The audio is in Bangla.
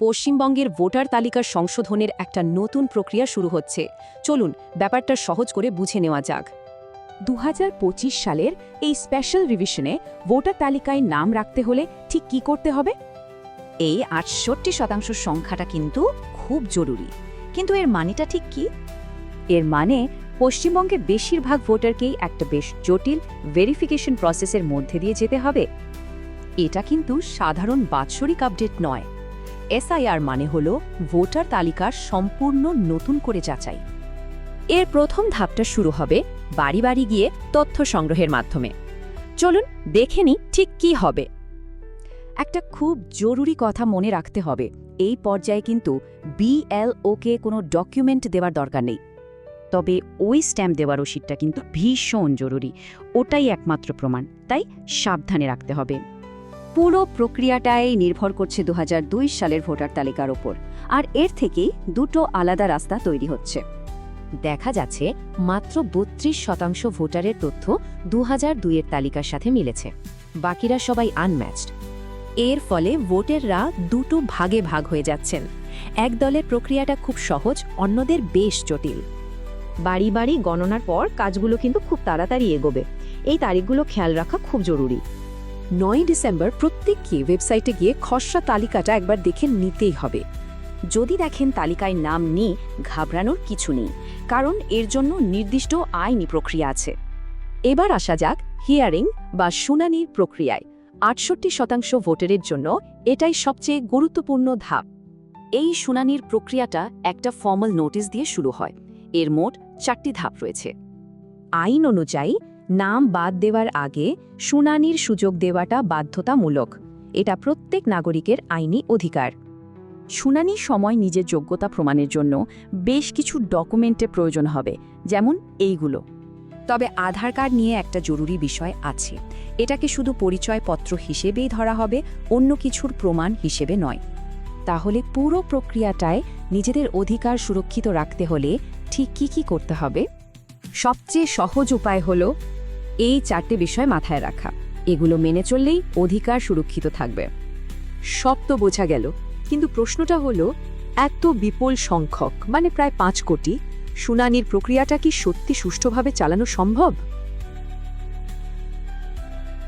পশ্চিমবঙ্গের ভোটার তালিকার সংশোধনের একটা নতুন প্রক্রিয়া শুরু হচ্ছে। চলুন, ব্যাপারটা সহজ করে বুঝে নেওয়া যাক। দু হাজার পঁচিশ সালের এই স্পেশাল রিভিশনে ভোটার তালিকায় নাম রাখতে হলে ঠিক কি করতে হবে? এই আটষট্টি শতাংশ সংখ্যাটা কিন্তু খুব জরুরি। কিন্তু এর মানেটা ঠিক কি? এর মানে পশ্চিমবঙ্গের বেশিরভাগ ভোটারকেই একটা বেশ জটিল ভেরিফিকেশন প্রসেসের মধ্যে দিয়ে যেতে হবে। এটা কিন্তু সাধারণ বাৎসরিক আপডেট নয়। এসআইআর মানে হল ভোটার তালিকার সম্পূর্ণ নতুন করে যাচাই। এর প্রথম ধাপটা শুরু হবে বাড়ি বাড়ি গিয়ে তথ্য সংগ্রহের মাধ্যমে। চলুন দেখে নি ঠিক কি হবে। একটা খুব জরুরি কথা মনে রাখতে হবে, এই পর্যায়ে কিন্তু বিএলওকে কোনো ডকুমেন্ট দেওয়ার দরকার নেই। তবে ওই স্ট্যাম্প দেওয়ার রসিদটা কিন্তু ভীষণ জরুরি, ওটাই একমাত্র প্রমাণ, তাই সাবধানে রাখতে হবে। পুরো প্রক্রিয়াটাই নির্ভর করছে দু হাজার দুই সালের ভোটার তালিকার ওপর। আর এর থেকেই দুটো আলাদা রাস্তা তৈরি হচ্ছে। দেখা যাচ্ছে মাত্র বত্রিশ শতাংশ ভোটারের তথ্য দু দুইয়ের তালিকার সাথে মিলেছে। বাকিরা সবাই আনম্যাচড এর ফলে ভোটাররা দুটো ভাগে ভাগ হয়ে যাচ্ছেন। এক দলের প্রক্রিয়াটা খুব সহজ, অন্যদের বেশ জটিল। বাড়ি বাড়ি গণনার পর কাজগুলো কিন্তু খুব তাড়াতাড়ি এগোবে। এই তারিখগুলো খেয়াল রাখা খুব জরুরি। নয় ডিসেম্বর প্রত্যেককে ওয়েবসাইটে গিয়ে খসড়া তালিকাটা একবার দেখে নিতেই হবে। যদি দেখেন তালিকায় নাম নেই, ঘাবড়ানোর কিছু নেই, কারণ এর জন্য নির্দিষ্ট আইনি প্রক্রিয়া আছে। এবার আসা যাক হিয়ারিং বা শুনানির প্রক্রিয়ায়। আটষট্টি শতাংশ ভোটারের জন্য এটাই সবচেয়ে গুরুত্বপূর্ণ ধাপ। এই শুনানির প্রক্রিয়াটা একটা ফর্মাল নোটিশ দিয়ে শুরু হয়। এর মোট চারটি ধাপ রয়েছে। আইন অনুযায়ী নাম বাদ দেওয়ার আগে শুনানির সুযোগ দেওয়াটা বাধ্যতামূলক। এটা প্রত্যেক নাগরিকের আইনি অধিকার। শুনানির সময় নিজের যোগ্যতা প্রমাণের জন্য বেশ কিছু ডকুমেন্টের প্রয়োজন হবে, যেমন এইগুলো। তবে আধার কার্ড নিয়ে একটা জরুরি বিষয় আছে। এটাকে শুধু পরিচয়পত্র হিসেবেই ধরা হবে, অন্য কিছুর প্রমাণ হিসেবে নয়। তাহলে পুরো প্রক্রিয়াটায় নিজেদের অধিকার সুরক্ষিত রাখতে হলে ঠিক কি কি করতে হবে? সবচেয়ে সহজ উপায় হল এই চারটে বিষয় মাথায় রাখা। এগুলো মেনে চললেই অধিকার সুরক্ষিত থাকবে। সব তো বোঝা গেল, কিন্তু প্রশ্নটা হলো, এত বিপুল সংখ্যক মানে প্রায় পাঁচ কোটি, শুনানির প্রক্রিয়াটা কি সত্যি সুষ্ঠুভাবে চালানো সম্ভব?